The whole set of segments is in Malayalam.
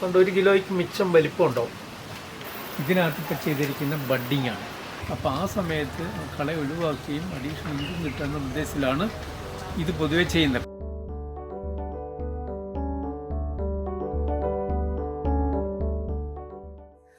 അതുകൊണ്ട് ഒരു കിലോയ്ക്ക് മിച്ചം വലിപ്പം ഉണ്ടാവും. ഇതിനകത്ത് ഇപ്പോൾ ചെയ്തിരിക്കുന്ന ബഡ്ഡിങ്ങാണ് ആണ് അപ്പോൾ ആ സമയത്ത് കള ഒഴിവാക്കുകയും അഡീഷണൽ ഇൻകം കിട്ടുന്ന ഉദ്ദേശത്തിലാണ് ഇത് പൊതുവെ ചെയ്യുന്നത്.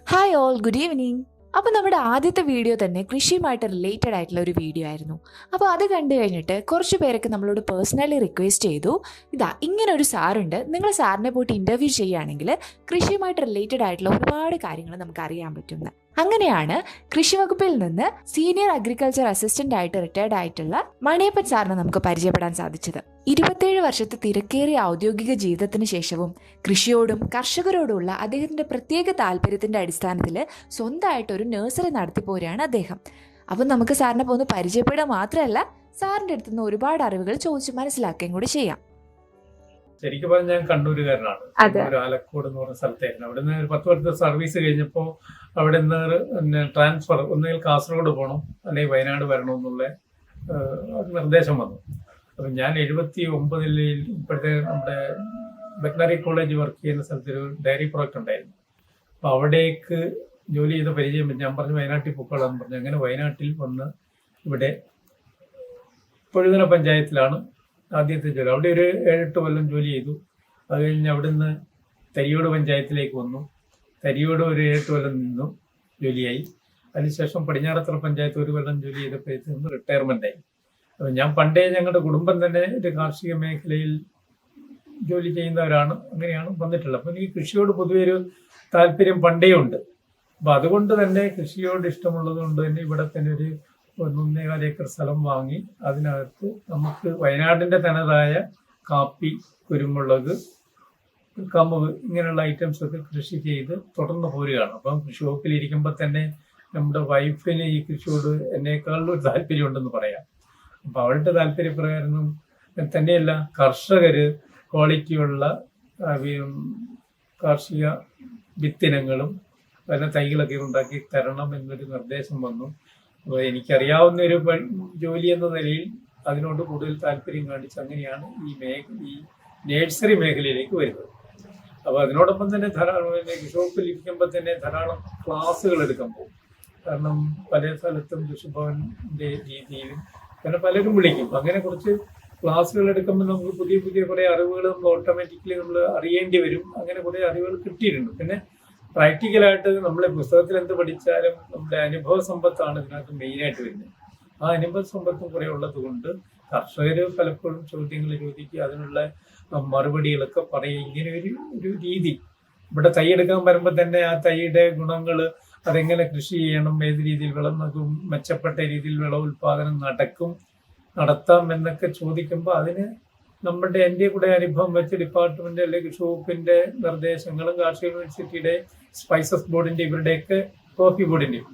ഹായ് ഓൾ ഗുഡ് ഈവനിങ് അപ്പോൾ നമ്മുടെ ആദ്യത്തെ വീഡിയോ തന്നെ കൃഷിയുമായിട്ട് റിലേറ്റഡ് ആയിട്ടുള്ള ഒരു വീഡിയോ ആയിരുന്നു. അപ്പോൾ അത് കണ്ടു കഴിഞ്ഞിട്ട് കുറച്ച് പേരൊക്കെ നമ്മളോട് പേഴ്സണലി റിക്വസ്റ്റ് ചെയ്തു. ഇതാ ഇങ്ങനെ ഒരു സാറുണ്ട് നിങ്ങൾ സാറിനെ പോയിട്ട് ഇന്റർവ്യൂ ചെയ്യുകയാണെങ്കിൽ കൃഷിയുമായിട്ട് റിലേറ്റഡ് ആയിട്ടുള്ള ഒരുപാട് കാര്യങ്ങൾ നമുക്ക് അറിയാൻ പറ്റുന്നത് അങ്ങനെയാണ് കൃഷി വകുപ്പിൽ നിന്ന് സീനിയർ അഗ്രികൾച്ചർ അസിസ്റ്റന്റ് ആയിട്ട് റിട്ടയർഡ് ആയിട്ടുള്ള മണിയപ്പൻ സാറിനെ നമുക്ക് പരിചയപ്പെടാൻ സാധിച്ചത്. ഇരുപത്തേഴ് വർഷത്തെ തിരക്കേറിയ ഔദ്യോഗിക ജീവിതത്തിന് ശേഷവും കൃഷിയോടും കർഷകരോടുമുള്ള അദ്ദേഹത്തിന്റെ പ്രത്യേക താല്പര്യത്തിന്റെ അടിസ്ഥാനത്തിൽ സ്വന്തമായിട്ട് ഒരു നഴ്സറി നടത്തിപ്പോരാണ് അദ്ദേഹം. അപ്പം നമുക്ക് സാറിനെ പോന്ന് പരിചയപ്പെടുക മാത്രമല്ല സാറിന്റെ അടുത്ത് നിന്ന് ഒരുപാട് അറിവുകൾ ചോദിച്ച് മനസ്സിലാക്കുകയും കൂടി ചെയ്യാം. ശരിക്കും പറഞ്ഞാൽ ഞാൻ കണ്ണൂരുകാരനാണ്. ഒരു ആലക്കോട് എന്ന് പറഞ്ഞ സ്ഥലത്തായിരുന്നു. അവിടെ നിന്ന് ഒരു പത്ത് വർഷത്തെ സർവീസ് കഴിഞ്ഞപ്പോൾ അവിടെ നിന്ന് പിന്നെ ട്രാൻസ്ഫർ ഒന്നുകിൽ കാസർഗോഡ് പോകണം അല്ലെങ്കിൽ വയനാട് വരണമെന്നുള്ള നിർദ്ദേശം വന്നു. അപ്പം ഞാൻ എഴുപത്തി ഒമ്പതിൽ ഇപ്പോഴത്തെ നമ്മുടെ വെറ്റനറി കോളേജ് വർക്ക് ചെയ്യുന്ന സ്ഥലത്തൊരു ഡയറി പ്രോജക്റ്റ് ഉണ്ടായിരുന്നു. അപ്പം അവിടേക്ക് ജോലി ചെയ്ത പരിചയം ഞാൻ പറഞ്ഞു വയനാട്ടിൽ പൊക്കോളാന്ന് പറഞ്ഞു. അങ്ങനെ വയനാട്ടിൽ വന്ന് ഇവിടെ പൊഴുതന പഞ്ചായത്തിലാണ് ആദ്യത്തെ ജോലി. അവിടെ ഒരു ഏഴെട്ട് കൊല്ലം ജോലി ചെയ്തു. അത് കഴിഞ്ഞ് അവിടുന്ന് തരിയോട് പഞ്ചായത്തിലേക്ക് വന്നു. തരിയോട് ഒരു ഏഴ് കൊല്ലം നിന്നു ജോലിയായി. അതിനുശേഷം പടിഞ്ഞാറത്തറ പഞ്ചായത്ത് ഒരു കൊല്ലം ജോലി ചെയ്തപ്പോഴത്തേക്ക് നിന്ന് റിട്ടയർമെന്റ് ആയി. അപ്പം ഞാൻ പണ്ടേ ഞങ്ങളുടെ കുടുംബം തന്നെ ഒരു കാർഷിക മേഖലയിൽ ജോലി ചെയ്യുന്നവരാണ് അങ്ങനെയാണ് വന്നിട്ടുള്ളത്. അപ്പം എനിക്ക് കൃഷിയോട് പൊതുവെ ഒരു താല്പര്യം പണ്ടേ ഉണ്ട്. അപ്പം അതുകൊണ്ട് തന്നെ കൃഷിയോട് ഇഷ്ടമുള്ളത് കൊണ്ട് തന്നെ ഇവിടെ തന്നെ ഒരു ഒന്നേകാൽ ഏക്കർ സ്ഥലം വാങ്ങി അതിനകത്ത് നമുക്ക് വയനാടിന്റെ തനതായ കാപ്പി കുരുമുളക് കമുക് ഇങ്ങനെയുള്ള ഐറ്റംസ് ഒക്കെ കൃഷി ചെയ്ത് തുടർന്ന് പോരുകയാണ്. അപ്പം കൃഷി വകുപ്പിൽ ഇരിക്കുമ്പോൾ തന്നെ നമ്മുടെ വൈഫിന് ഈ കൃഷിയോട് എന്നേക്കാളും ഒരു താല്പര്യമുണ്ടെന്ന് പറയാം. അപ്പം അവളുടെ താല്പര്യപ്രകാരം തന്നെയല്ല കർഷകർ ക്വാളിറ്റിയുള്ള കാർഷിക വിത്തിനങ്ങളും പല തൈകളൊക്കെ ഉണ്ടാക്കി തരണം എന്നൊരു നിർദ്ദേശം വന്നു. അപ്പോൾ എനിക്കറിയാവുന്ന ഒരു ജോലി എന്ന നിലയിൽ അതിനോട് കൂടുതൽ താല്പര്യം കാണിച്ച് അങ്ങനെയാണ് ഈ മേഖ ഈ നേഴ്സറി മേഖലയിലേക്ക് വരുന്നത്. അപ്പോൾ അതിനോടൊപ്പം തന്നെ ധാരാളം പിന്നെ ഇരിക്കുമ്പോൾ തന്നെ ധാരാളം ക്ലാസ്സുകൾ എടുക്കാൻ പോകും. കാരണം പല സ്ഥലത്തും കൃഷിഭവന്റെ രീതിയിലും പിന്നെ പലരും വിളിക്കും. അങ്ങനെ കുറച്ച് ക്ലാസ്സുകൾ എടുക്കുമ്പോൾ നമുക്ക് പുതിയ പുതിയ കുറേ അറിവുകൾ നമ്മൾ ഓട്ടോമാറ്റിക്കലി നമ്മൾ അറിയേണ്ടി വരും. അങ്ങനെ കുറേ അറിവുകൾ കിട്ടിയിട്ടുണ്ട്. പിന്നെ പ്രാക്ടിക്കലായിട്ട് നമ്മളെ പുസ്തകത്തിൽ എന്ത് പഠിച്ചാലും നമ്മുടെ അനുഭവ സമ്പത്താണ് ഇതിനകത്ത് മെയിനായിട്ട് വരുന്നത്. ആ അനുഭവ സമ്പത്തും കുറെ ഉള്ളത് കൊണ്ട് കർഷകർ പലപ്പോഴും ചോദ്യങ്ങൾ ചോദിക്കുക അതിനുള്ള മറുപടികളൊക്കെ പറയും. ഇങ്ങനെ ഒരു ഒരു രീതി. ഇവിടെ തൈ എടുക്കാൻ വരുമ്പോൾ തന്നെ ആ തൈയുടെ ഗുണങ്ങൾ അതെങ്ങനെ കൃഷി ചെയ്യണം ഏത് രീതിയിൽ വിളം നൽകും മെച്ചപ്പെട്ട രീതിയിൽ വിള ഉൽപാദനം നടക്കും നടത്താം എന്നൊക്കെ ചോദിക്കുമ്പോൾ അതിന് നമ്മുടെ എന്റെ കൂടെ അനുഭവം വെച്ച് ഡിപ്പാർട്ട്മെന്റ് അല്ലെങ്കിൽ കൃഷി വകുപ്പിന്റെ നിർദ്ദേശങ്ങളും കാർഷിക യൂണിവേഴ്സിറ്റിയുടെ സ്പൈസസ് ബോർഡിന്റെ ഇവരുടെയൊക്കെ കോഫി ബോർഡിന്റെയും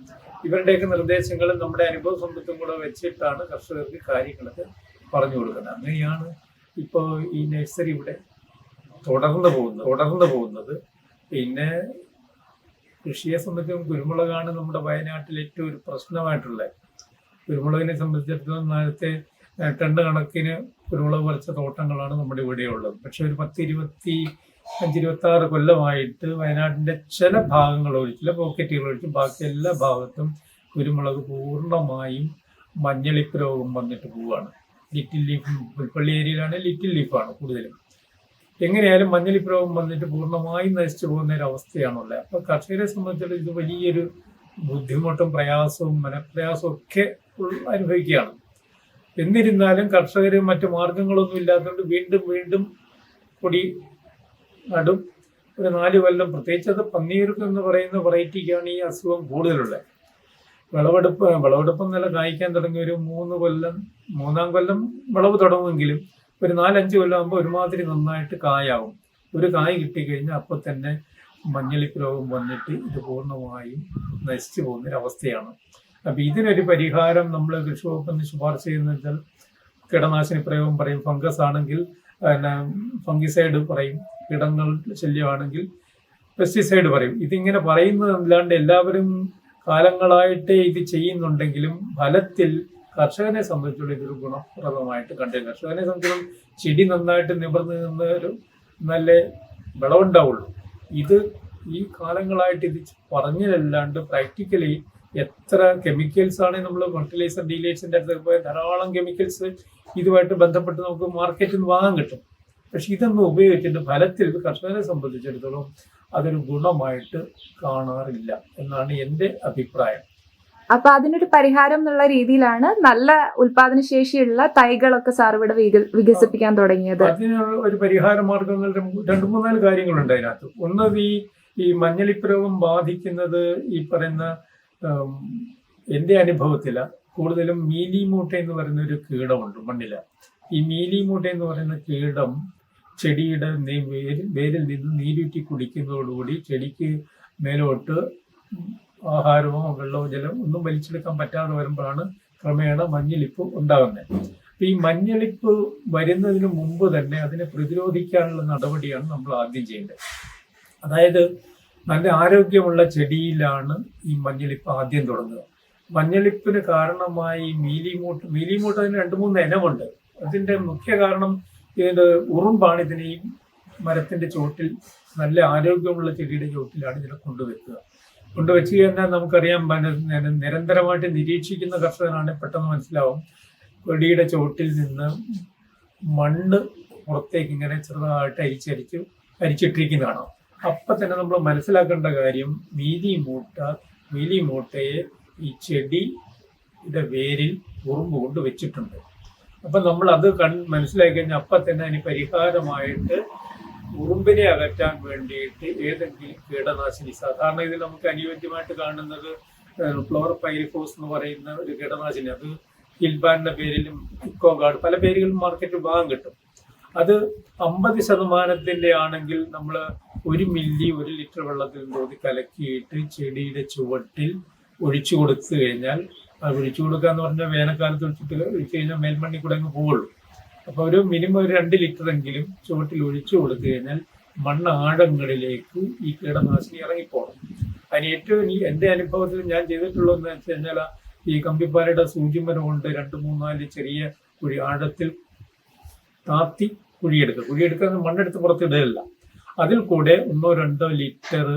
ഇവരുടെയൊക്കെ നിർദ്ദേശങ്ങളും നമ്മുടെ അനുഭവ സമ്പത്തും കൂടെ വെച്ചിട്ടാണ് കർഷകർക്ക് കാര്യങ്ങളൊക്കെ പറഞ്ഞു കൊടുക്കുന്നത്. അങ്ങനെയാണ് ഇപ്പോൾ ഈ നഴ്സറി ഇവിടെ. തുടർന്ന് പോകുന്നത് തുടർന്ന് പോകുന്നത്. പിന്നെ കൃഷിയെ സംബന്ധിച്ചും കുരുമുളകാണ് നമ്മുടെ വയനാട്ടിൽ ഏറ്റവും ഒരു പ്രശ്നമായിട്ടുള്ളത് കുരുമുളകിനെ സംബന്ധിച്ചിടത്തോളം നേരത്തെ ടണ്ട് കണക്കിന് കുരുമുളക് പറിച്ച തോട്ടങ്ങളാണ് നമ്മുടെ ഇവിടെ ഉള്ളത് പക്ഷെ ഒരു പത്ത് ഇരുപത്തി അഞ്ച് ഇരുപത്തി ആറ് കൊല്ലമായിട്ട് വയനാടിന്റെ ചില ഭാഗങ്ങൾ ഒഴിച്ച് ചില പോക്കറ്റുകൾ ഒഴിച്ച് ബാക്കി എല്ലാ ഭാഗത്തും കുരുമുളക് പൂർണമായും മഞ്ഞളിപ്പ് രോഗം വന്നിട്ട് പോവുകയാണ്. ലിറ്റിൽ ലീഫ് പുൽപ്പള്ളി ഏരിയയിലാണ് ലിറ്റിൽ ലീഫാണ് കൂടുതലും. എങ്ങനെയായാലും മഞ്ഞളിപ്പ് രോഗം വന്നിട്ട് പൂർണമായും നശിച്ചു പോകുന്ന ഒരു അവസ്ഥയാണുള്ളത്. അപ്പോൾ കർഷകരെ സംബന്ധിച്ചിടത്തോളം ഇത് വലിയൊരു ബുദ്ധിമുട്ടും പ്രയാസവും മനപ്രയാസവും ഒക്കെ അനുഭവിക്കുകയാണ്. എന്നിരുന്നാലും കർഷകർ മറ്റു മാർഗങ്ങളൊന്നും ഇല്ലാത്തതുകൊണ്ട് വീണ്ടും വീണ്ടും കൊടി നടും. ഒരു നാല് കൊല്ലം പ്രത്യേകിച്ച് അത് പന്നീർക്കെന്ന് പറയുന്ന വെറൈറ്റിക്കാണ് ഈ അസുഖം കൂടുതലുള്ളത്. വിളവെടുപ്പ് വിളവെടുപ്പ് നില കായ്ക്കാൻ തുടങ്ങി ഒരു മൂന്ന് കൊല്ലം മൂന്നാം കൊല്ലം വിളവ് തുടങ്ങുമെങ്കിലും ഒരു നാലഞ്ച് കൊല്ലം ആകുമ്പോൾ ഒരുമാതിരി നന്നായിട്ട് കായാവും. ഒരു കായ് കിട്ടിക്കഴിഞ്ഞാൽ അപ്പോൾ തന്നെ മഞ്ഞളിപ്പ് രോഗം വന്നിട്ട് ഇത് പൂർണമായും നശിച്ചു പോകുന്നൊരവസ്ഥയാണ്. അപ്പം ഇതിനൊരു പരിഹാരം നമ്മൾ കൃഷി വകുപ്പിന് ശുപാർശ ചെയ്യുന്ന വെച്ചാൽ കീടനാശിനി പ്രയോഗം പറയും ഫംഗസ് ആണെങ്കിൽ പിന്നെ ഫംഗിസൈഡ് പറയും കീടങ്ങൾ ശല്യമാണെങ്കിൽ പെസ്റ്റിസൈഡ് പറയും. ഇതിങ്ങനെ പറയുന്നതല്ലാണ്ട് എല്ലാവരും കാലങ്ങളായിട്ട് ഇത് ചെയ്യുന്നുണ്ടെങ്കിലും ഫലത്തിൽ കർഷകനെ സംബന്ധിച്ചുള്ള ഇതൊരു ഗുണപ്രദമായിട്ട് കണ്ടു. കർഷകനെ സംബന്ധിച്ചും ചെടി നന്നായിട്ട് നിവർന്ന് നിന്ന് ഒരു നല്ല വിളവുണ്ടാവുള്ളൂ. ഇത് ഈ കാലങ്ങളായിട്ട് ഇത് പറഞ്ഞതല്ലാണ്ട് പ്രാക്ടിക്കലി എത്ര കെമിക്കൽസ് ആണ് നമ്മൾ ഫെർട്ടിലൈസർ ഡീലേഴ്സിന്റെ അടുത്ത് പോയാൽ ധാരാളം കെമിക്കൽസ് ഇതുമായിട്ട് ബന്ധപ്പെട്ട് നമുക്ക് മാർക്കറ്റിൽ നിന്ന് വാങ്ങാൻ കിട്ടും. പക്ഷെ ഇതൊന്നും ഉപയോഗിച്ചിട്ട് ഫലത്തിൽ കർഷകനെ സംബന്ധിച്ചിടത്തോളം അതൊരു ഗുണമായിട്ട് കാണാറില്ല എന്നാണ് എന്റെ അഭിപ്രായം. അപ്പൊ അതിനൊരു പരിഹാരം എന്നുള്ള രീതിയിലാണ് നല്ല ഉൽപാദന ശേഷിയുള്ള തൈകളൊക്കെ സാർ ഇവിടെ വികസിപ്പിക്കാൻ തുടങ്ങിയത്? അതിനുള്ള ഒരു പരിഹാര മാർഗങ്ങൾ രണ്ട് മൂന്നാൽ കാര്യങ്ങളുണ്ട് അതിനകത്ത്. ഒന്ന് ഈ ഈ മഞ്ഞളിപ്പ് ബാധിക്കുന്നത് ഈ പറയുന്ന എന്റെ എന്റെ അനുഭവത്തില. കൂടുതലും മീലി മൂട്ട എന്ന് പറയുന്ന ഒരു കീടമുണ്ട് മണ്ണില. ഈ മീലി മൂട്ട എന്ന് പറയുന്ന കീടം ചെടിയുടെ വേരിൽ വേരിൽ നിന്ന് നീരൂറ്റി കുടിക്കുന്നതോടുകൂടി ചെടിക്ക് മേലോട്ട് ആഹാരമോ വെള്ളമോ ജലം ഒന്നും വലിച്ചെടുക്കാൻ പറ്റാതെ വരുമ്പോഴാണ് ക്രമേണ മഞ്ഞളിപ്പ് ഉണ്ടാകുന്നത്. ഈ മഞ്ഞളിപ്പ് വരുന്നതിന് മുമ്പ് തന്നെ അതിനെ പ്രതിരോധിക്കാനുള്ള നടപടിയാണ് നമ്മൾ ആദ്യം ചെയ്യേണ്ടത്. അതായത് നല്ല ആരോഗ്യമുള്ള ചെടിയിലാണ് ഈ മഞ്ഞളിപ്പ് ആദ്യം തുടങ്ങുക. മഞ്ഞളിപ്പിന് കാരണമായി മീലിമൂട്ട് മീലിമൂട്ട് അതിന് രണ്ട് മൂന്ന് ഇനമുണ്ട്. അതിന്റെ മുഖ്യ കാരണം ഇതിന്റെ ഉറുമ്പാണ് ഇതിനെ ഈ മരത്തിന്റെ ചോട്ടിൽ നല്ല ആരോഗ്യമുള്ള ചെടിയുടെ ചോട്ടിലാണ് ഇതിനെ കൊണ്ടുവെക്കുക. കൊണ്ടുവച്ച് കഴിഞ്ഞാൽ നമുക്കറിയാം നിരന്തരമായിട്ട് നിരീക്ഷിക്കുന്ന കർഷകനാണ് പെട്ടെന്ന് മനസ്സിലാവും കൊടിയുടെ ചോട്ടിൽ നിന്ന് മണ്ണ് പുറത്തേക്ക് ഇങ്ങനെ ചെറുതായിട്ട് അരിച്ചരിച്ച് അരിച്ചിട്ടിരിക്കുന്നതാണ്? അപ്പൊ തന്നെ നമ്മൾ മനസ്സിലാക്കേണ്ട കാര്യം മീലി മൂട്ട മീലി മൂട്ടയെ ഈ ചെടിയുടെ വേരിൽ ഉറുമ്പ് കൊണ്ട് വെച്ചിട്ടുണ്ട്. അപ്പൊ നമ്മൾ അത് കൺ മനസ്സിലാക്കി കഴിഞ്ഞാൽ അപ്പൊ തന്നെ അതിന് പരിഹാരമായിട്ട് ഉറുമ്പിനെ അകറ്റാൻ വേണ്ടിയിട്ട് ഏതെങ്കിലും കീടനാശിനി സാധാരണ ഇതിൽ നമുക്ക് അനുയോജ്യമായിട്ട് കാണുന്നത് ഫ്ലോർ പൈരിഫോസ് എന്ന് പറയുന്ന ഒരു കീടനാശിനി. അത് ഹിൽബാന്റെ പേരിലും ഇക്കോ ഗാർഡ് പല പേരുകളും മാർക്കറ്റിൽ വാങ്ങാൻ കിട്ടും. അത് അമ്പത് ശതമാനത്തിന്റെ ആണെങ്കിൽ നമ്മൾ ഒരു മില്ലി ഒരു ലിറ്റർ വെള്ളത്തിൽ തോതി കലക്കിയിട്ട് ചെടിയുടെ ചുവട്ടിൽ ഒഴിച്ചു കൊടുത്തു കഴിഞ്ഞാൽ വിളിച്ചു കൊടുക്കുക എന്ന് പറഞ്ഞാൽ വേനൽക്കാലത്ത് ഒഴിച്ചിട്ട് ഒഴിച്ചു കഴിഞ്ഞാൽ മേൽമണ്ണി കൂടെ അങ്ങ് പോവുള്ളൂ. അപ്പൊ ഒരു മിനിമം ഒരു രണ്ട് ലിറ്റർ എങ്കിലും ചുവട്ടിൽ ഒഴിച്ചു കൊടുത്തു കഴിഞ്ഞാൽ മണ്ണ് ആഴങ്ങളിലേക്ക് ഈ കീടനാശിനി ഇറങ്ങിപ്പോകണം അതിന് ഏറ്റവും എന്റെ അനുഭവത്തിൽ ഞാൻ ചെയ്തിട്ടുള്ളതെന്ന് വെച്ച് കഴിഞ്ഞാൽ ഈ കമ്പിപ്പാലയുടെ സൂചിമരം കൊണ്ട് രണ്ട് മൂന്നാൽ ചെറിയ കുഴി ആഴത്തിൽ താത്തി കുഴിയെടുക്കുക. കുഴിയെടുക്കുക മണ്ണെടുത്ത് പുറത്തിടുകയല്ല അതിൽ കൂടെ ഒന്നോ രണ്ടോ ലിറ്റർ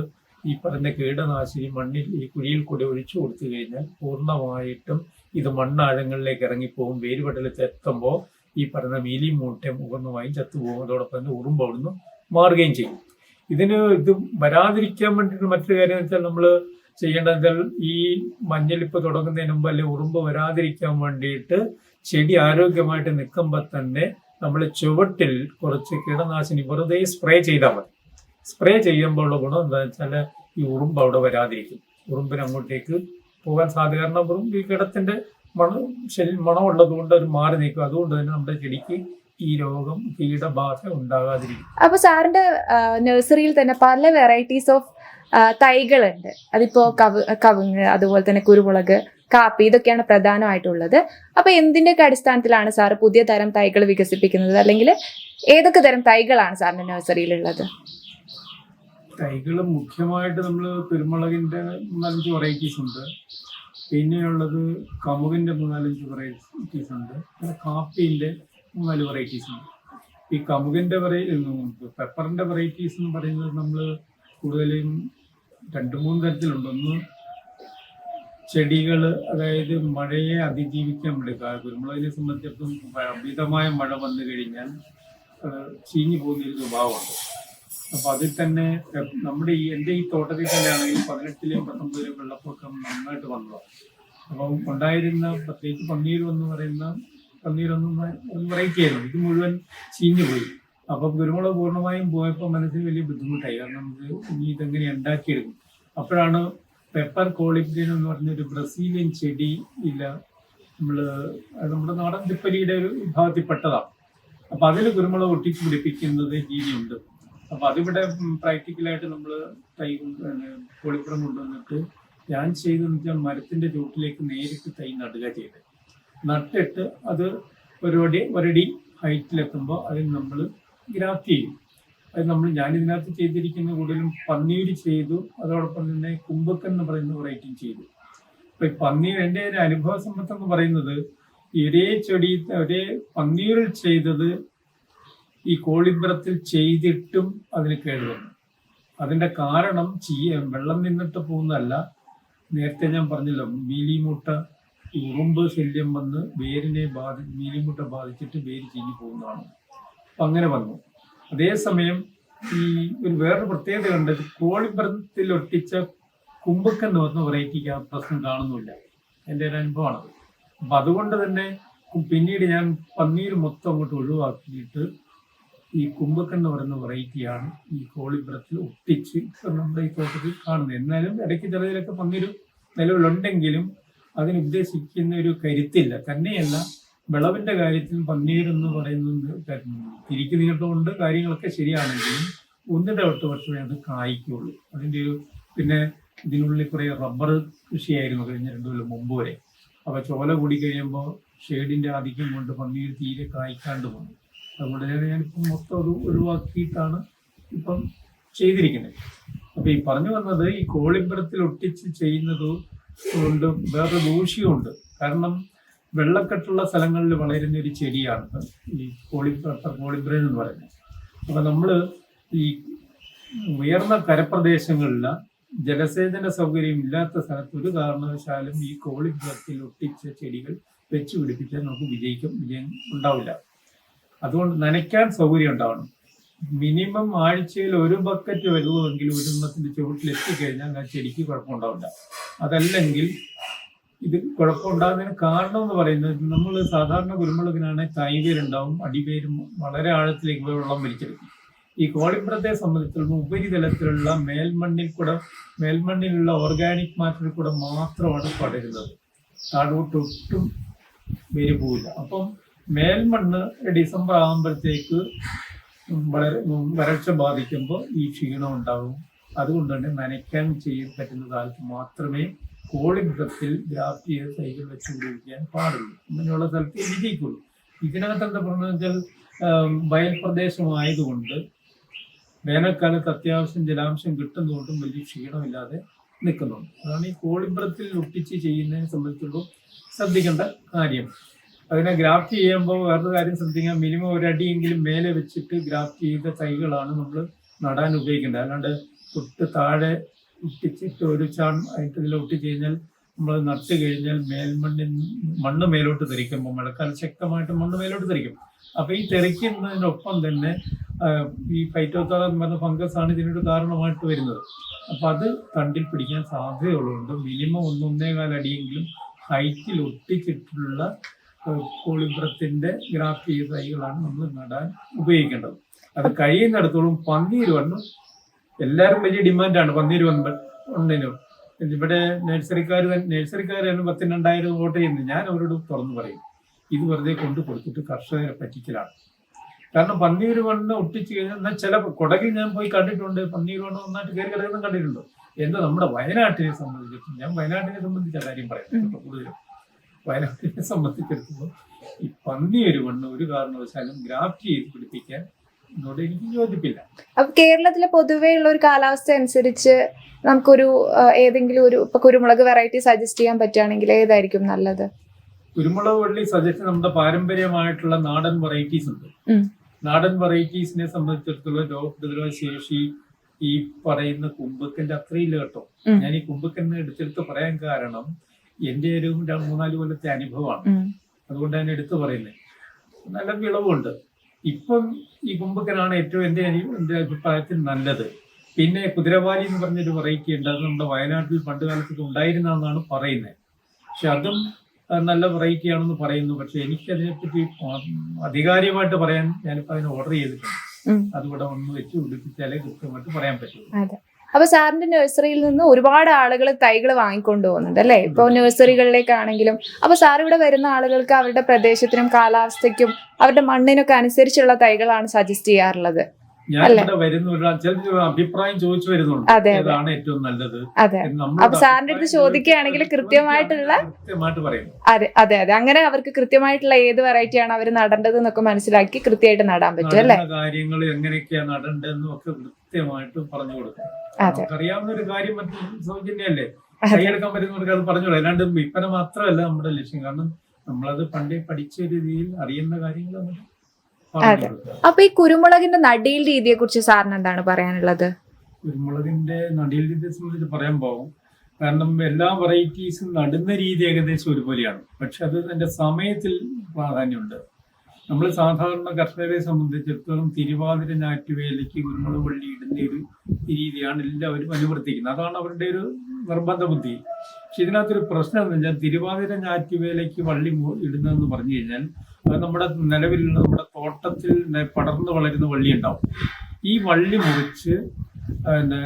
ഈ പറഞ്ഞ കീടനാശിനി മണ്ണിൽ ഈ കുഴിയിൽ കൂടി ഒഴിച്ചു കൊടുത്തു കഴിഞ്ഞാൽ പൂർണമായിട്ടും ഇത് മണ്ണാഴങ്ങളിലേക്ക് ഇറങ്ങിപ്പോകും. വേരുപടലത്ത് എത്തുമ്പോൾ ഈ പറഞ്ഞ മീലി മൂട്ടയും പൂർണമായും ചത്തുപോകും. അതോടൊപ്പം തന്നെ ഉറുമ്പ് അവിടുന്ന് മാറുകയും ചെയ്യും. ഇതിന് ഇത് വരാതിരിക്കാൻ വേണ്ടിയിട്ട് മറ്റൊരു കാര്യം എന്ന് വെച്ചാൽ നമ്മൾ ചെയ്യേണ്ടത് വെച്ചാൽ ഈ മഞ്ഞളിപ്പ് തുടങ്ങുന്നതിന് മുമ്പ് അല്ലെങ്കിൽ ഉറുമ്പ് വരാതിരിക്കാൻ വേണ്ടിയിട്ട് ചെടി ആരോഗ്യമായിട്ട് നിൽക്കുമ്പോൾ തന്നെ നമ്മൾ ചുവട്ടിൽ കുറച്ച് കീടനാശിനി വെറുതെ സ്പ്രേ ചെയ്താൽ മതി. സ്പ്രേ ചെയ്യുമ്പോഴുള്ള ഗുണം എന്താ വെച്ചാൽ ഈ ഉറുമ്പ് അവിടെ വരാതിരിക്കും. ഉറുമ്പിന് അങ്ങോട്ടേക്ക് പോകാൻ സാധ്യത കാരണം ഉറുമ്പ് ഈ കിടത്തിന്റെ മണം ശരി മണമുള്ളത് കൊണ്ട് അത് മാറി നിൽക്കും. അതുകൊണ്ട് തന്നെ നമ്മുടെ ചെടിക്ക് ഈ രോഗം കീടബാധ ഉണ്ടാകാതിരിക്കും. അപ്പൊ സാറിന്റെ നഴ്സറിയിൽ തന്നെ പല വെറൈറ്റീസ് ഓഫ് തൈകളുണ്ട്. അതിപ്പോ കവ് കവുങ്ങ് അതുപോലെ തന്നെ കുരുമുളക് കാപ്പി ഇതൊക്കെയാണ് പ്രധാനമായിട്ടുള്ളത്. അപ്പൊ എന്തിന്റെയൊക്കെ അടിസ്ഥാനത്തിലാണ് സാർ പുതിയ തരം തൈകൾ വികസിപ്പിക്കുന്നത്? അല്ലെങ്കിൽ ഏതൊക്കെ തരം തൈകളാണ് സാറിന്റെ നഴ്സറിയിലുള്ളത്? തൈകൾ മുഖ്യമായിട്ട് നമ്മൾ പെരുമുളകിന്റെ മൂന്നാലഞ്ച് വെറൈറ്റീസ് ഉണ്ട്. പിന്നെയുള്ളത് കമുകിന്റെ മൂന്നാലഞ്ച് വെറൈറ്റീസ് ഉണ്ട്. പിന്നെ കാപ്പിന്റെ മൂന്നാൽ വെറൈറ്റീസ് ഉണ്ട്. ഈ കമുകിന്റെ വെറൈ പെപ്പറിന്റെ വെറൈറ്റീസ് എന്ന് പറയുന്നത് നമ്മൾ കൂടുതലും രണ്ട് മൂന്ന് തരത്തിലുണ്ട്. ഒന്ന് ചെടികൾ അതായത് മഴയെ അതിജീവിക്കാൻ എടുക്കുക കുരുമുളകിനെ സംബന്ധിച്ചിടത്തോളം അമിതമായ മഴ വന്നു കഴിഞ്ഞാൽ ചീഞ്ഞു പോകുന്ന ഒരു സ്വഭാവമുണ്ട്. അപ്പൊ അതിൽ തന്നെ നമ്മുടെ ഈ എന്റെ ഈ തോട്ടത്തിൽ തന്നെ ആണെങ്കിൽ പതിനെട്ടിലെയും പത്തൊമ്പതിലെയും വെള്ളപ്പൊക്കം നന്നായിട്ട് വന്നതാണ് അപ്പം ഉണ്ടായിരുന്ന പ്രത്യേകിച്ച് പന്നീർ എന്ന് പറയുന്ന പന്നീരൊന്നും വെറൈറ്റി ആയിരുന്നു ഇത് മുഴുവൻ ചീഞ്ഞു പോയി. അപ്പൊ കുരുമുളക് പൂർണമായും പോയപ്പോൾ മനസ്സിന് വലിയ ബുദ്ധിമുട്ടായി. കാരണം നമുക്ക് ഇനി ഇതെങ്ങനെ ഉണ്ടാക്കിയെടുക്കും? അപ്പോഴാണ് പെപ്പർ കോളിബ്രിൻ എന്ന് പറഞ്ഞൊരു ബ്രസീലിയൻ ചെടി ഇല്ല. നമ്മൾ നമ്മുടെ നാടൻ തിപ്പലിയുടെ ഒരു വിഭാഗത്തിൽപ്പെട്ടതാണ്. അപ്പൊ അതിൽ കുരുമുളക് ഒട്ടിച്ച് പിടിപ്പിക്കുന്നത് രീതിയുണ്ട്. അപ്പൊ അതിവിടെ പ്രാക്ടിക്കലായിട്ട് നമ്മൾ തൈ കോളിപ്പുറം കൊണ്ടുവന്നിട്ട് ഞാൻ ചെയ്തെന്ന് വെച്ചാൽ മരത്തിന്റെ ചുവട്ടിലേക്ക് നേരിട്ട് തൈ നടുക ചെയ്ത് നട്ടിട്ട് അത് ഒരടി ഒരടി ഹൈറ്റിലെത്തുമ്പോൾ അതിൽ നമ്മൾ ഗ്രാഫ്റ്റ് ചെയ്യും. അത് നമ്മൾ ഞാനിതിനകത്ത് ചെയ്തിരിക്കുന്ന കൂടുതലും പന്നീര് ചെയ്തു അതോടൊപ്പം തന്നെ കുമ്പക്കൻ എന്ന് പറയുന്ന വെറൈറ്റിയും ചെയ്തു. അപ്പൊ ഈ പന്നീർ എന്റെ ഒരു അനുഭവ സമ്പത്ത് എന്ന് പറയുന്നത് ഒരേ ചെടി ഒരേ പന്നീരിൽ ചെയ്തത് ഈ കോളിബ്രത്തിൽ ചെയ്തിട്ടും അതിന് കേടുവന്നു അതിന്റെ കാരണം ചീ വെള്ളം നിന്നിട്ട് പോകുന്നതല്ല. നേരത്തെ ഞാൻ പറഞ്ഞല്ലോ മീലിമുട്ട ഉറുമ്പ് ശല്യം വന്ന് വേരിനെ ബാധി മീലിമുട്ട ബാധിച്ചിട്ട് വേര് ചീഞ്ഞു പോകുന്നതാണ്. അപ്പൊ അങ്ങനെ വന്നു. അതേസമയം ഈ ഒരു വേറൊരു പ്രത്യേകത ഉണ്ട് കോളിബ്രത്തിൽ ഒട്ടിച്ച കുമ്പക്ക പറഞ്ഞ വെറൈറ്റിക്ക് ആ പ്രശ്നം കാണുന്നില്ല എന്റെ ഒരു അനുഭവമാണ് അപ്പൊ അതുകൊണ്ട് തന്നെ പിന്നീട് ഞാൻ പന്നീർ മൊത്തം അങ്ങോട്ട് ഒഴിവാക്കിയിട്ട് ഈ കുമ്പക്ക എന്ന് പറയുന്ന വെറൈറ്റിയാണ് ഈ കോളിബ്രത്തിൽ ഒട്ടിച്ച് നമ്മുടെ ഈ തോട്ടത്തിൽ കാണുന്നത്. എന്നാലും ഇടയ്ക്ക് ചിലതിലൊക്കെ പങ്കൊരു നിലവിലുണ്ടെങ്കിലും അതിന് ഉദ്ദേശിക്കുന്ന ഒരു കരുത്തില്ല. തന്നെയല്ല വിളവിന്റെ കാര്യത്തിൽ പന്നീർ എന്ന് പറയുന്നത് തിരിക്ക് നീട്ടുകൊണ്ട് കാര്യങ്ങളൊക്കെ ശരിയാണെങ്കിലും ഒന്നിന്റെ ഒട്ട് വർഷമേ അത് കായ്ക്കുള്ളൂ. അതിന്റെ ഒരു പിന്നെ ഇതിനുള്ളിൽ കുറെ റബ്ബർ കൃഷിയായിരുന്നു കഴിഞ്ഞ രണ്ടു കൊല്ലം മുമ്പ് വരെ. അപ്പൊ ചോല കൂടി കഴിയുമ്പോൾ ഷെയ്ഡിന്റെ ആധിക്യം കൊണ്ട് പന്നീർ തീരെ കായ്ക്കാണ്ട് വന്നു തന്നെ ഞാനിപ്പം മൊത്തം അത് ഒഴിവാക്കിയിട്ടാണ് ഇപ്പം ചെയ്തിരിക്കുന്നത്. അപ്പൊ ഈ പറഞ്ഞു വന്നത് ഈ കോളിമ്പരത്തിൽ ഒട്ടിച്ച് ചെയ്യുന്നത് കൊണ്ട് വേറെ ദൂഷ്യമുണ്ട് കാരണം വെള്ളക്കെട്ടുള്ള സ്ഥലങ്ങളിൽ വളരുന്ന ഒരു ചെടിയാണ് ഈ കോളി കോളിബ്രൻ എന്ന് പറയുന്നത്. അപ്പൊ നമ്മൾ ഈ ഉയർന്ന കരപ്രദേശങ്ങളിൽ ജലസേചന സൗകര്യം ഇല്ലാത്ത സ്ഥലത്ത് ഒരു കാരണവശാലും ഈ കോളിബ്രത്തിൽ ഒട്ടിച്ച ചെടികൾ വെച്ച് പിടിപ്പിച്ചാൽ നമുക്ക് വിജയിക്കും. വിജയം ഉണ്ടാവില്ല. അതുകൊണ്ട് നനയ്ക്കാൻ സൗകര്യം ഉണ്ടാവണം. മിനിമം ആഴ്ചയിൽ ഒരു ബക്കറ്റ് വെള്ളമെങ്കിലും ഒരു എണ്ണത്തിന്റെ ചുവട്ടിൽ എത്തിക്കഴിഞ്ഞാൽ ആ ചെടിക്ക് കുഴപ്പമുണ്ടാവില്ല. അതല്ലെങ്കിൽ ഇത് കുഴപ്പമുണ്ടാകുന്നതിന് കാരണം എന്ന് പറയുന്നത് നമ്മൾ സാധാരണ കുരുമുളകിനാണ് കൈവേരുണ്ടാവും അടിവേരും വളരെ ആഴത്തിലേക്ക് വെള്ളം വലിച്ചെടുക്കും. ഈ കോളിപ്പുറത്തെ സംബന്ധിച്ചിടത്തോളം ഉപരിതലത്തിലുള്ള മേൽമണ്ണിൽ കൂടെ മേൽമണ്ണിലുള്ള ഓർഗാനിക് മാറ്ററിൽ കൂടെ മാത്രമാണ് പടരുന്നത്. താഴോട്ട് ഒട്ടും വേര് പോവില്ല. അപ്പം മേൽമണ്ണ് ഡിസംബർ ആകുമ്പോഴത്തേക്ക് വളരെ വരൾച്ച ബാധിക്കുമ്പോൾ ഈ ക്ഷീണം ഉണ്ടാകും. അതുകൊണ്ട് തന്നെ നനയ്ക്കാൻ ചെയ്യാൻ പറ്റുന്ന കാലത്ത് മാത്രമേ കോളിമൃഗത്തിൽ ഗ്രാഫ്റ്റ് ചെയ്ത തൈകൾ വെച്ച് ഉപയോഗിക്കാൻ പാടുള്ളൂ. അങ്ങനെയുള്ള സ്ഥലത്ത് വിജയിക്കുള്ളൂ ഇതിനകത്ത് എന്താ പറഞ്ഞതെന്ന് വെച്ചാൽ വയൽ പ്രദേശമായതുകൊണ്ട് വേനൽക്കാലത്ത് അത്യാവശ്യം ജലാംശം കിട്ടുന്നതുകൊണ്ടും വലിയ ക്ഷീണമില്ലാതെ നിൽക്കുന്നുണ്ട്. അതാണ് ഈ കോളിമ്പ്രത്തിൽ ഒട്ടിച്ച് ചെയ്യുന്നതിനെ സംബന്ധിച്ചുള്ള ശ്രദ്ധിക്കേണ്ട കാര്യം. അതിനെ ഗ്രാഫ്റ്റ് ചെയ്യുമ്പോൾ വേറൊരു കാര്യം ശ്രദ്ധിക്കാം മിനിമം ഒരടിയെങ്കിലും മേലെ വെച്ചിട്ട് ഗ്രാഫ്റ്റ് ചെയ്ത തൈകളാണ് നമ്മൾ നടാൻ ഉപയോഗിക്കേണ്ടത്. അല്ലാണ്ട് തൊട്ട് താഴെ ഒട്ടിച്ചിട്ട് ഒരു ചാൺ ആയിട്ട് ഇതിൽ കഴിഞ്ഞാൽ നമ്മൾ നട്ട് കഴിഞ്ഞാൽ മേൽമണ്ണിൽ മണ്ണ് മേലോട്ട് തെറിക്കുമ്പോൾ മഴക്കാലം ശക്തമായിട്ട് മണ്ണ് മേലോട്ട് തെറിക്കും. അപ്പൊ ഈ തെറിക്കുന്നതിനൊപ്പം തന്നെ ഈ ഫൈറ്റോത്തോറ എന്ന് പറഞ്ഞ ഫംഗസ് ആണ് ഇതിനൊരു കാരണമായിട്ട് വരുന്നത്. അപ്പൊ അത് തണ്ടിൽ പിടിക്കാൻ സാധ്യതയുള്ളതുകൊണ്ട് മിനിമം ഒന്നൊന്നേകാൽ അടിയെങ്കിലും ഹൈറ്റിൽ ഒട്ടിച്ചിട്ടുള്ള കോളിബ്രത്തിന്റെ ഗ്രാഫ് ചെയ്ത തൈകളാണ് നമ്മൾ നടാൻ ഉപയോഗിക്കേണ്ടത്. അത് കഴിയുന്നിടത്തോളം പന്നീര് വണ്ണം എല്ലാവരും വലിയ ഡിമാൻഡാണ് പന്നീര് വന്ന് ഒന്നിനും. ഇവിടെ നഴ്സറിക്കാർ നഴ്സറിക്കാർ തന്നെ പത്തിന് രണ്ടായിരം വോട്ട് ചെയ്യുന്നു. ഞാൻ അവരോട് തുറന്നു പറയും. ഇത് വെറുതെ കൊണ്ട് കൊടുത്തിട്ട് കർഷകരെ പറ്റിക്കലാണ്. കാരണം പന്നീർ വണ്ണ ഒട്ടിച്ചു കഴിഞ്ഞാൽ എന്നാൽ ചില കൊടകിൽ ഞാൻ പോയി കണ്ടിട്ടുണ്ട്. പന്നീർ വണ്ണം നന്നായിട്ട് കയറി കിടക്കുന്ന കണ്ടിട്ടുണ്ട്. എന്താ നമ്മുടെ വയനാട്ടിനെ സംബന്ധിച്ചിട്ട് ഞാൻ വയനാട്ടിനെ സംബന്ധിച്ച കാര്യം പറയാം കൂടുതലും. വയനാട്ടിനെ സംബന്ധിച്ചിടത്തോളം ഈ പന്നി ഒരു വണ്ണം ഒരു കാരണവശാലും ഗ്രാഫ്റ്റ് ചെയ്ത് പിടിപ്പിക്കാൻ എന്നോട് എനിക്ക് യോജിപ്പില്ല. അപ്പൊ കേരളത്തിലെ പൊതുവേ ഉള്ള ഒരു കാലാവസ്ഥ അനുസരിച്ച് നമുക്കൊരു ഏതെങ്കിലും ഒരു ഇപ്പൊ കുരുമുളക് വെറൈറ്റി സജസ്റ്റ് ചെയ്യാൻ പറ്റുകയാണെങ്കിൽ ഏതായിരിക്കും നല്ലത്? കുരുമുളക് വള്ളി സജസ്റ്റ് നമ്മുടെ പാരമ്പര്യമായിട്ടുള്ള നാടൻ വെറൈറ്റീസ് ഉണ്ട്. നാടൻ വെറൈറ്റീസിനെ സംബന്ധിച്ചിടത്തോളം രോഗപ്രതിരോധ ശേഷി ഈ പറയുന്ന കുമ്പക്കന്റെ അത്രയില്ല കേട്ടോ. ഞാൻ ഈ കുമ്പക്കന്നെ എടുത്തെടുത്ത് പറയാൻ കാരണം എന്റെ ഒരു മൂന്നാൽ കൊല്ലത്തെ അനുഭവമാണ്. അതുകൊണ്ട് ഞാൻ എടുത്തു പറയുന്നത് നല്ല വിളവുണ്ട്. ഇപ്പം ഈ കുമ്പക്കനാണ് ഏറ്റവും എന്റെ എന്റെ എന്റെ അഭിപ്രായത്തിൽ നല്ലത്. പിന്നെ കുതിരവാലി എന്ന് പറഞ്ഞൊരു വെറൈറ്റി ഉണ്ട്. അത് നമ്മുടെ വയനാട്ടിൽ പണ്ട് കാലത്തൊക്കെ ഉണ്ടായിരുന്നെന്നാണ് പറയുന്നത് പക്ഷെ അതും നല്ല വെറൈറ്റി ആണെന്ന് പറയുന്നു. പക്ഷെ എനിക്കതിനെപ്പറ്റി അധികാരികമായിട്ട് പറയാൻ ഞാനിപ്പോൾ അതിന് ഓർഡർ ചെയ്തിട്ടുണ്ട്. അതുകൂടെ ഒന്ന് വെച്ച് ഉടുപ്പിച്ചാലേ കൃത്യമായിട്ട് പറയാൻ പറ്റുള്ളൂ അപ്പൊ സാറിന്റെ നഴ്സറിയിൽ നിന്ന് ഒരുപാട് ആളുകൾ തൈകൾ വാങ്ങിക്കൊണ്ടു പോകുന്നുണ്ട് അല്ലെ? ഇപ്പൊ നഴ്സറികളിലേക്കാണെങ്കിലും അപ്പൊ സാർ ഇവിടെ വരുന്ന ആളുകൾക്ക് അവരുടെ പ്രദേശത്തിനും കാലാവസ്ഥയ്ക്കും അവരുടെ മണ്ണിനൊക്കെ അനുസരിച്ചുള്ള തൈകളാണ് സജസ്റ്റ് ചെയ്യാറുള്ളത്. അഭിപ്രായം ചോദിച്ചു വരുന്നുണ്ട്. ഏതാണ് ഏറ്റവും നല്ലത്? അപ്പൊ സാറിന്റെ അടുത്ത് ചോദിക്കുകയാണെങ്കിൽ കൃത്യമായിട്ടുള്ള അതെ അതെ അതെ. അങ്ങനെ അവർക്ക് കൃത്യമായിട്ടുള്ള ഏത് വെറൈറ്റിയാണ് അവർ നടേണ്ടത് എന്നൊക്കെ മനസ്സിലാക്കി കൃത്യമായിട്ട് നടാൻ പറ്റും അല്ലെ? കാര്യങ്ങൾ എങ്ങനെയൊക്കെയാണ് നടണ്ടെന്നും ഒക്കെ കൃത്യമായിട്ട് പറഞ്ഞു കൊടുക്കും. അറിയാവുന്ന നമുക്കറിയാവുന്ന ഒരു കാര്യം സൗജന്യല്ലേ. കൈയെടുക്കാൻ പറ്റുന്നവർക്ക് അത്. പറഞ്ഞു കൊടുക്കും അല്ലാണ്ട് വിൽപ്പന മാത്രമല്ല നമ്മുടെ ലക്ഷ്യം. കാരണം നമ്മളത് പണ്ടേ പഠിച്ച രീതിയിൽ അറിയുന്ന കാര്യങ്ങൾ അതെ. അപ്പൊ ഈ കുരുമുളകിന്റെ നടീൽ രീതിയെ കുറിച്ച് സാറിന് എന്താണ് പറയാനുള്ളത്? കുരുമുളകിന്റെ നടീൽ രീതിയെ സംബന്ധിച്ച് പറയാൻ പോകും. കാരണം എല്ലാ വെറൈറ്റീസും നടുന്ന രീതി ഏകദേശം ഒരുപോലെയാണ്. പക്ഷെ അത് അതിന്റെ സമയത്തിൽ പ്രാധാന്യമുണ്ട്. നമ്മൾ സാധാരണ കർഷകരെ സംബന്ധിച്ചിടത്തോളം തിരുവാതിര ഞാറ്റുവേലയ്ക്ക് കുരുമുളക് വള്ളി ഇടുന്ന ഒരു രീതിയാണ് എല്ലാവരും അനുവർത്തിക്കുന്നത്. അതാണ് അവരുടെ ഒരു നിർബന്ധ ബുദ്ധി. പക്ഷെ ഇതിനകത്തൊരു പ്രശ്നം എന്ന് വെച്ചാൽ തിരുവാതിര ഞാറ്റുവേലയ്ക്ക് വള്ളി ഇടുന്നതെന്ന് പറഞ്ഞു കഴിഞ്ഞാൽ അത് നമ്മുടെ നിലവിലുള്ള നമ്മുടെ തോട്ടത്തിൽ പടർന്നു വളരുന്ന വള്ളി ഉണ്ടാവും ഈ വള്ളി മുറിച്ച് പിന്നെ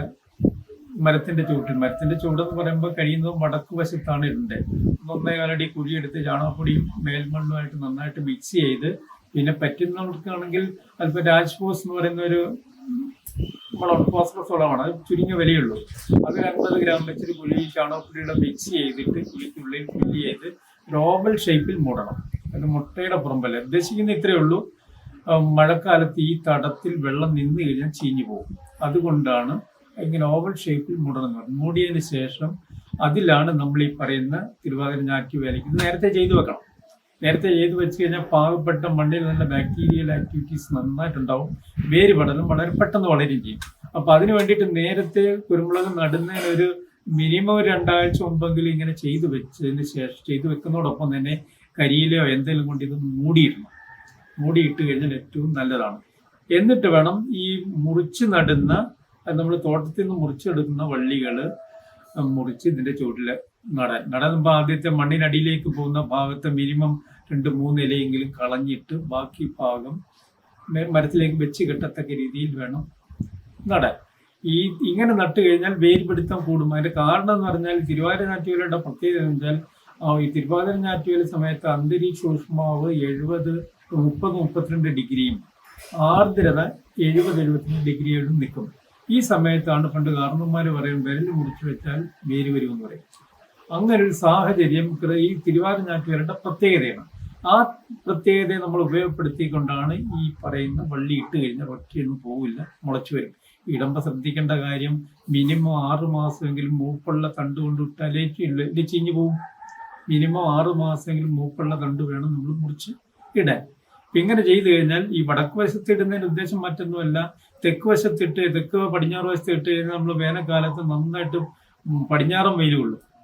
മരത്തിന്റെ ചുവട്ടിൽ മരത്തിന്റെ ചുവടെന്ന് പറയുമ്പോൾ കഴിയുന്നതും വടക്ക് വശത്താണ് ഇടേണ്ടത്. ഒന്നേ കാലടി കുഴിയെടുത്ത് ചാണകപ്പൊടിയും മേൽമണ്ണുമായിട്ട് നന്നായിട്ട് മിക്സ് ചെയ്ത് പിന്നെ പറ്റുന്നവർക്കാണെങ്കിൽ അല്പം രാജ്ഫോസ് എന്ന് പറയുന്ന ഒരു ഫോസ്ഫറസ് വളമാണ്. അത് ചുരുങ്ങിയ വിലയുള്ളൂ. അത് അൻപത് ഗ്രാം വെച്ചൊരു പുലി ചാണകപ്പൊടിയുടെ മിക്സ് ചെയ്തിട്ട് പുലിക്കുള്ളിൽ ഫില്ല് ചെയ്ത് ഗ്ലോബൽ ഷേപ്പിൽ മൂടണം. അത് മുട്ടയുടെ പുറമ്പല്ല. ഉദ്ദേശിക്കുന്ന ഇത്രയേ ഉള്ളൂ. മഴക്കാലത്ത് ഈ തടത്തിൽ വെള്ളം നിന്ന് കഴിഞ്ഞാൽ ചീഞ്ഞു പോകും. അതുകൊണ്ടാണ് ഇങ്ങനെ ഓവൽ ഷേപ്പിൽ മൂടണം മൂടിയതിന് ശേഷം അതിലാണ് നമ്മൾ ഈ പറയുന്ന തിരുവാതിര ഞാറ്റി വേലയ്ക്ക് നേരത്തെ ചെയ്തു വെക്കണം. നേരത്തെ ചെയ്ത് വെച്ച് കഴിഞ്ഞാൽ പാവപ്പെട്ട മണ്ണിൽ നല്ല ബാക്ടീരിയൽ ആക്ടിവിറ്റീസ് നന്നായിട്ടുണ്ടാവും. വേര് പടലും വളരെ പെട്ടെന്ന് വളരുകയും ചെയ്യും. അപ്പൊ അതിന് വേണ്ടിയിട്ട് നേരത്തെ കുരുമുളക് നടുന്നതിന് ഒരു മിനിമം രണ്ടാഴ്ച മുമ്പെങ്കിലും ഇങ്ങനെ ചെയ്തു വെച്ചതിന് ശേഷം ചെയ്തു വെക്കുന്നതോടൊപ്പം തന്നെ കരിയിലോ എന്തെങ്കിലും കൊണ്ട് ഇത് മൂടിയിടണം. മൂടിയിട്ട് കഴിഞ്ഞാൽ ഏറ്റവും നല്ലതാണ്. എന്നിട്ട് വേണം ഈ മുറിച്ച് നടുന്ന നമ്മൾ തോട്ടത്തിൽ നിന്ന് മുറിച്ചെടുക്കുന്ന വള്ളികൾ മുറിച്ച് ഇതിന്റെ ചുവട്ടിൽ നടാൻ നടുമ്പോൾ ആദ്യത്തെ മണ്ണിനടിയിലേക്ക് പോകുന്ന ഭാഗത്ത് മിനിമം രണ്ട് മൂന്ന് ഇലയെങ്കിലും കളഞ്ഞിട്ട് ബാക്കി ഭാഗം മരത്തിലേക്ക് വെച്ച് കെട്ടത്തക്ക രീതിയിൽ വേണം നടാൻ. ഈ ഇങ്ങനെ നട്ട് കഴിഞ്ഞാൽ വേര് പിടുത്തം കൂടും. അതിന്റെ കാരണം എന്ന് പറഞ്ഞാൽ തിരുവാതിര ഞാറ്റുവേലയുടെ പ്രത്യേകത എന്ന് വെച്ചാൽ ഈ തിരുവാതിര ഞാറ്റുവേല സമയത്ത് അന്തരീക്ഷ ഊഷ്മാവ് എഴുപത് മുപ്പത് മുപ്പത്തിരണ്ട് ഡിഗ്രിയും ആർദ്രത എഴുപത് എഴുപത്തിരണ്ട് ഡിഗ്രിയോടും നിൽക്കും. ഈ സമയത്താണ് പണ്ട് കാരണന്മാർ പറയും വിരൽ മുറിച്ചു വെച്ചാൽ വേര് വരുമെന്ന് പറയും. അങ്ങനെ ഒരു സാഹചര്യം ഈ തിരുവാതിര വരേണ്ട പ്രത്യേകതയാണ്. ആ പ്രത്യേകതയെ നമ്മൾ ഉപയോഗപ്പെടുത്തിക്കൊണ്ടാണ് ഈ പറയുന്ന വള്ളി ഇട്ട് കഴിഞ്ഞാൽ ഒറ്റയൊന്നും പോവില്ല മുളച്ചു വരും. ഇടമ്പ ശ്രദ്ധിക്കേണ്ട കാര്യം മിനിമം ആറ് മാസമെങ്കിലും മൂപ്പുള്ള തണ്ട് കൊണ്ട് ഇട്ടാലേ ചീഞ്ഞു പോകും മിനിമം ആറ് മാസമെങ്കിലും മൂപ്പുള്ള തണ്ട് വേണം നമ്മൾ മുറിച്ച് ഇടാൻ. ഇങ്ങനെ ചെയ്തു കഴിഞ്ഞാൽ ഈ വടക്ക് വശത്ത് ഇടുന്നതിന് ഉദ്ദേശം മറ്റൊന്നുമല്ല. തെക്ക് വശത്തിട്ട് തെക്ക് പടിഞ്ഞാറ് വശത്ത് ഇട്ട് കഴിഞ്ഞാൽ നമ്മൾ വേനൽക്കാലത്ത് നന്നായിട്ട് പടിഞ്ഞാറും പടിഞ്ഞാറൻ വെയിൽ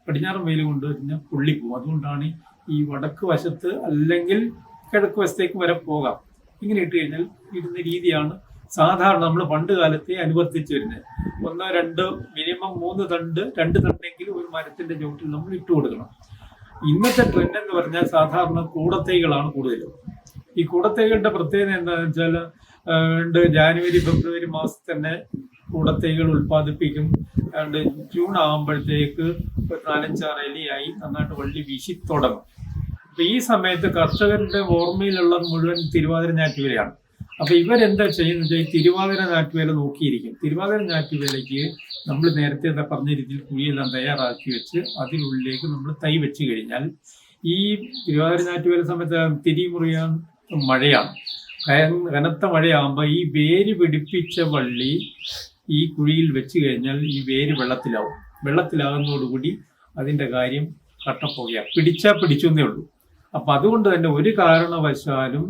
പടിഞ്ഞാറൻ വെയിൽ കൊണ്ട് പിന്നെ പൊള്ളിപ്പോവും അതുകൊണ്ടാണ് ഈ വടക്ക് വശത്ത് അല്ലെങ്കിൽ കിഴക്ക് വശത്തേക്ക് വരെ പോകാം. ഇങ്ങനെ ഇട്ട് കഴിഞ്ഞാൽ ഇടുന്ന രീതിയാണ് സാധാരണ നമ്മൾ പണ്ട് കാലത്തെ അനുവർത്തിച്ചു വരുന്നത്. ഒന്നോ രണ്ടോ മിനിമം മൂന്ന് തണ്ട് രണ്ട് തണ്ടെങ്കിലും ഒരു മരത്തിന്റെ ചുവട്ടിൽ നമ്മൾ ഇട്ട് കൊടുക്കണം. ഇന്നത്തെ ട്രെൻഡ് എന്ന് പറഞ്ഞാൽ സാധാരണ കൂടത്തൈകളാണ് കൂടുതലും. ഈ കൂടത്തൈകളുടെ പ്രത്യേകത എന്താണെന്ന് വെച്ചാൽ ജാനുവരി ഫെബ്രുവരി മാസത്തിൽ തന്നെ കൂടത്തൈകൾ ഉൽപ്പാദിപ്പിക്കും. അതുകൊണ്ട് ജൂൺ ആകുമ്പോഴത്തേക്ക് ഒരു നാലഞ്ചാറ് ഇലയായി നന്നായിട്ട് വള്ളി വീശി തുടങ്ങും. അപ്പൊ ഈ സമയത്ത് കർഷകരുടെ ഓർമ്മയിലുള്ള മുഴുവൻ തിരുവാതിര ഞാറ്റുവേലയാണ്. അപ്പൊ ഇവരെന്താ ചെയ്യുന്നത് തിരുവാതിര ഞാറ്റുവേല നോക്കിയിരിക്കും. തിരുവാതിര ഞാറ്റുവേലയ്ക്ക് നമ്മൾ നേരത്തെ എന്താ പറഞ്ഞ രീതിയിൽ കുഴിയെല്ലാം തയ്യാറാക്കി വെച്ച് അതിനുള്ളിലേക്ക് നമ്മൾ തൈ വെച്ച് കഴിഞ്ഞാൽ ഈ തിരുവാതിര ഞാറ്റുവേല സമയത്ത് തിരി മുറിയാൻ മഴയാണ് കനത്ത മഴയാകുമ്പോൾ ഈ വേര് പിടിപ്പിച്ച വള്ളി ഈ കുഴിയിൽ വെച്ച് കഴിഞ്ഞാൽ ഈ വേര് വെള്ളത്തിലാവും. വെള്ളത്തിലാകുന്നതോടുകൂടി അതിന്റെ കാര്യം കട്ടപ്പോകുകയാണ് പിടിച്ചാൽ പിടിച്ചെന്നേ ഉള്ളൂ. അപ്പം അതുകൊണ്ട് തന്നെ ഒരു കാരണവശാലും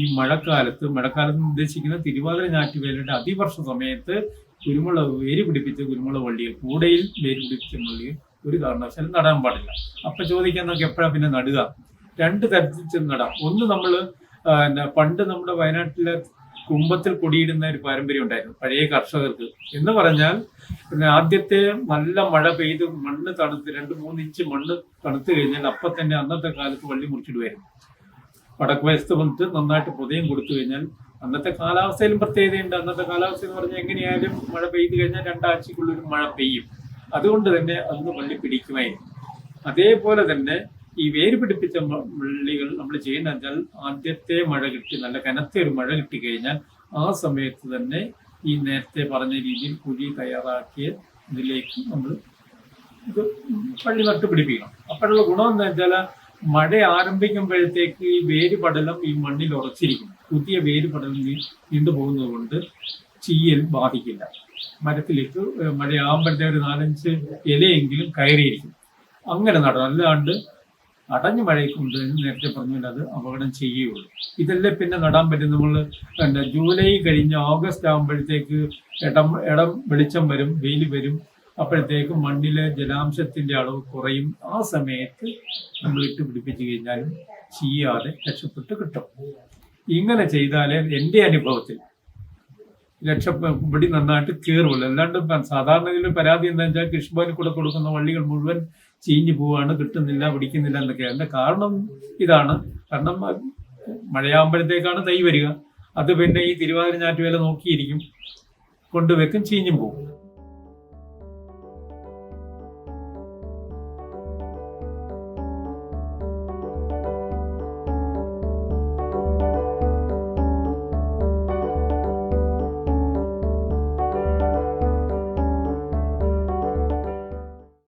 ഈ മഴക്കാലത്ത് മഴക്കാലത്ത് ഉദ്ദേശിക്കുന്ന തിരുവാതിര ഞാറ്റുവേലയുടെ അതിവർഷ സമയത്ത് കുരുമുളക് വേര് പിടിപ്പിച്ച കുരുമുളക് വള്ളികൾ കൂടയിൽ വേര് പിടിപ്പിച്ച വള്ളികൾ ഒരു കാരണവശാലും നടാൻ പാടില്ല. അപ്പം ചോദിക്കാൻ നമുക്ക് എപ്പോഴാണ് പിന്നെ നടുക? രണ്ട് തരത്തിൽ നടാം. ഒന്ന് നമ്മൾ പണ്ട് നമ്മുടെ വയനാട്ടിലെ കുമ്പത്തിൽ കൊടിയിടുന്ന ഒരു പാരമ്പര്യം ഉണ്ടായിരുന്നു പഴയ കർഷകർക്ക്. എന്ന് പറഞ്ഞാൽ പിന്നെ ആദ്യത്തെ നല്ല മഴ പെയ്ത് മണ്ണ് തണുത്ത് രണ്ട് മൂന്ന് ഇഞ്ച് മണ്ണ് തണുത്ത് കഴിഞ്ഞാൽ അപ്പൊ തന്നെ അന്നത്തെ കാലത്ത് വള്ളി മുറിച്ചിടുമായിരുന്നു. വടക്ക് വയസ്സ് വന്നിട്ട് നന്നായിട്ട് പുതയം കൊടുത്തു കഴിഞ്ഞാൽ അന്നത്തെ കാലാവസ്ഥയിലും പ്രത്യേകതയുണ്ട്. അന്നത്തെ കാലാവസ്ഥ എന്ന് പറഞ്ഞാൽ എങ്ങനെയായാലും മഴ പെയ്തു കഴിഞ്ഞാൽ രണ്ടാഴ്ചക്കുള്ളിൽ മഴ പെയ്യും. അതുകൊണ്ട് തന്നെ അന്ന് വള്ളി പിടിക്കുമായിരുന്നു. അതേപോലെ തന്നെ ഈ വേര് പിടിപ്പിച്ച വള്ളികൾ നമ്മൾ ചെയ്യുന്ന വെച്ചാൽ ആദ്യത്തെ മഴ കിട്ടി നല്ല കനത്തെ ഒരു മഴ കിട്ടി കഴിഞ്ഞാൽ ആ സമയത്ത് തന്നെ ഈ നേരത്തെ പറഞ്ഞ രീതിയിൽ കുഴി തയ്യാറാക്കിയ ഇതിലേക്ക് നമ്മൾ ഇത് വള്ളി നട്ട് പിടിപ്പിക്കണം. അപ്പോഴുള്ള ഗുണം എന്താ വെച്ചാൽ മഴ ആരംഭിക്കുമ്പോഴത്തേക്ക് ഈ വേര് പടലം ഈ മണ്ണിൽ ഉറച്ചിരിക്കും പുതിയ വേര് പടലം നീണ്ടു നീണ്ടുപോകുന്നത് കൊണ്ട് ചീയൽ ബാധിക്കില്ല. മരത്തിലേക്ക് മഴയാകുമ്പോഴത്തെ ഒരു നാലഞ്ച് ഇലയെങ്കിലും കയറിയിരിക്കും. അങ്ങനെ നടണം അല്ലാണ്ട് അടഞ്ഞ മഴയ്ക്ക് എന്ന് നേരത്തെ പറഞ്ഞാൽ അത് അപകടം ചെയ്യുകയുള്ളൂ. ഇതെല്ലാം പിന്നെ നടാൻ പറ്റും. നമ്മൾ പിന്നെ ജൂലൈ കഴിഞ്ഞ് ഓഗസ്റ്റ് ആകുമ്പോഴത്തേക്ക് ഇടം ഇടം വെളിച്ചം വരും വെയിൽ വരും. അപ്പോഴത്തേക്കും മണ്ണിലെ ജലാംശത്തിന്റെ അളവ് കുറയും. ആ സമയത്ത് നമ്മൾ ഇട്ട് പിടിപ്പിച്ചു കഴിഞ്ഞാലും ചെയ്യാതെ രക്ഷപ്പെട്ട് കിട്ടും. ഇങ്ങനെ ചെയ്താലേ എന്റെ അനുഭവത്തിൽ രക്ഷപ്പെടി നന്നായിട്ട് കയറുള്ളൂ അല്ലാണ്ട് സാധാരണ ഇതിൽ പരാതി എന്താ വെച്ചാൽ കൃഷിഭവനിൽ കൂടെ കൊടുക്കുന്ന വള്ളികൾ മുഴുവൻ ചീഞ്ഞു പോവാണ് കിട്ടുന്നില്ല പിടിക്കുന്നില്ല എന്നൊക്കെ. അതിന്റെ കാരണം ഇതാണ്. കാരണം മഴയാകുമ്പോഴത്തേക്കാണ് തൈ വരിക. അത് പിന്നെ ഈ തിരുവാതിര ഞാറ്റുവേല നോക്കിയിരിക്കും. കൊണ്ടുവെക്കും ചീഞ്ഞും പോകും